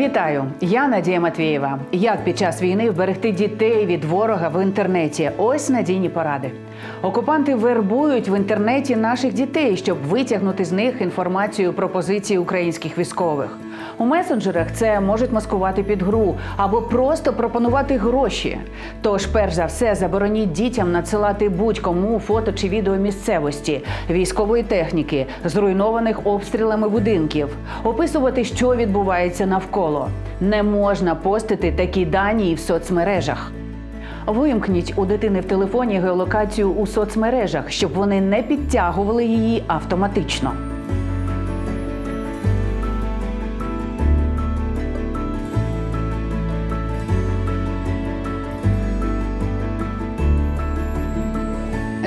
Вітаю, я Надія Матвієва. Як під час війни вберегти дітей від ворога в інтернеті? Ось надійні поради. Окупанти вербують в інтернеті наших дітей, щоб витягнути з них інформацію про позиції українських військових. У месенджерах це можуть маскувати під гру або просто пропонувати гроші. Тож, перш за все, забороніть дітям надсилати будь-кому фото чи відео місцевості, військової техніки, зруйнованих обстрілами будинків, описувати, що відбувається навколо. Не можна постити такі дані і в соцмережах. Вимкніть у дитини в телефоні геолокацію у соцмережах, щоб вони не підтягували її автоматично.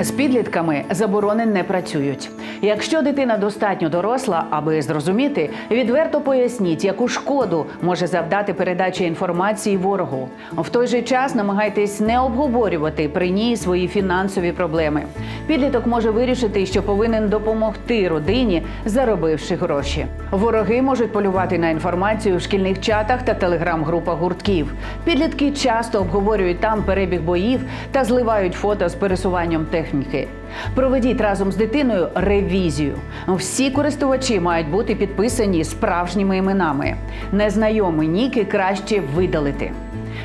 З підлітками заборони не працюють. Якщо дитина достатньо доросла, аби зрозуміти, відверто поясніть, яку шкоду може завдати передача інформації ворогу. В той же час намагайтесь не обговорювати при ній свої фінансові проблеми. Підліток може вирішити, що повинен допомогти родині, заробивши гроші. Вороги можуть полювати на інформацію в шкільних чатах та телеграм-групах гуртків. Підлітки часто обговорюють там перебіг боїв та зливають фото з пересуванням техніки. Проведіть разом з дитиною ревізію. Всі користувачі мають бути підписані справжніми іменами. Незнайомі ніки краще видалити.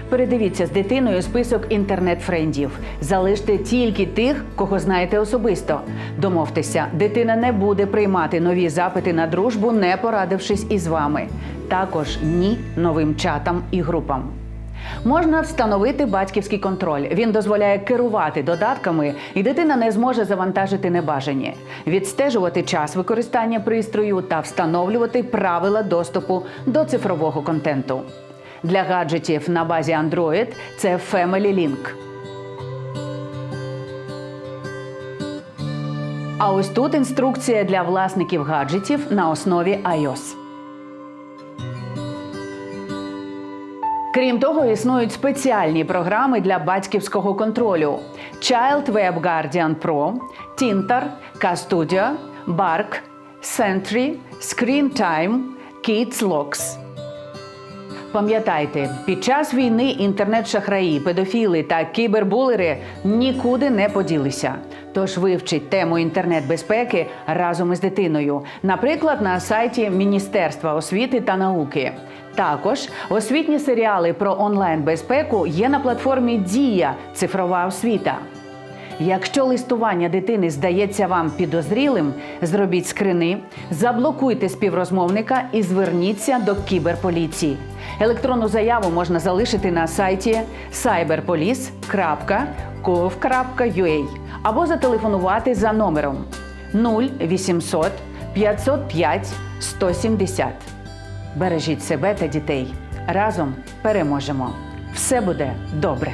Передивіться з дитиною список інтернет-френдів. Залиште тільки тих, кого знаєте особисто. Домовтеся, дитина не буде приймати нові запити на дружбу, не порадившись із вами. Також ні новим чатам і групам. Можна встановити батьківський контроль. Він дозволяє керувати додатками, і дитина не зможе завантажити небажані, відстежувати час використання пристрою та встановлювати правила доступу до цифрового контенту. Для гаджетів на базі Android це Family Link. А ось тут інструкція для власників гаджетів на основі iOS. Крім того, існують спеціальні програми для батьківського контролю: Child Web Guardian Pro, Tinter, K-Studio, Bark, Sentry, Screen Time, Kids Locks. Пам'ятайте, під час війни інтернет-шахраї, педофіли та кібербулери нікуди не поділися. Тож вивчіть тему інтернет-безпеки разом із дитиною, наприклад, на сайті Міністерства освіти та науки. Також освітні серіали про онлайн-безпеку є на платформі Дія цифрова освіта. Якщо листування дитини здається вам підозрілим, зробіть скрини, заблокуйте співрозмовника і зверніться до кіберполіції. Електронну заяву можна залишити на сайті cyberpolice.gov.ua або зателефонувати за номером 0800 505 170. Бережіть себе та дітей. Разом переможемо. Все буде добре.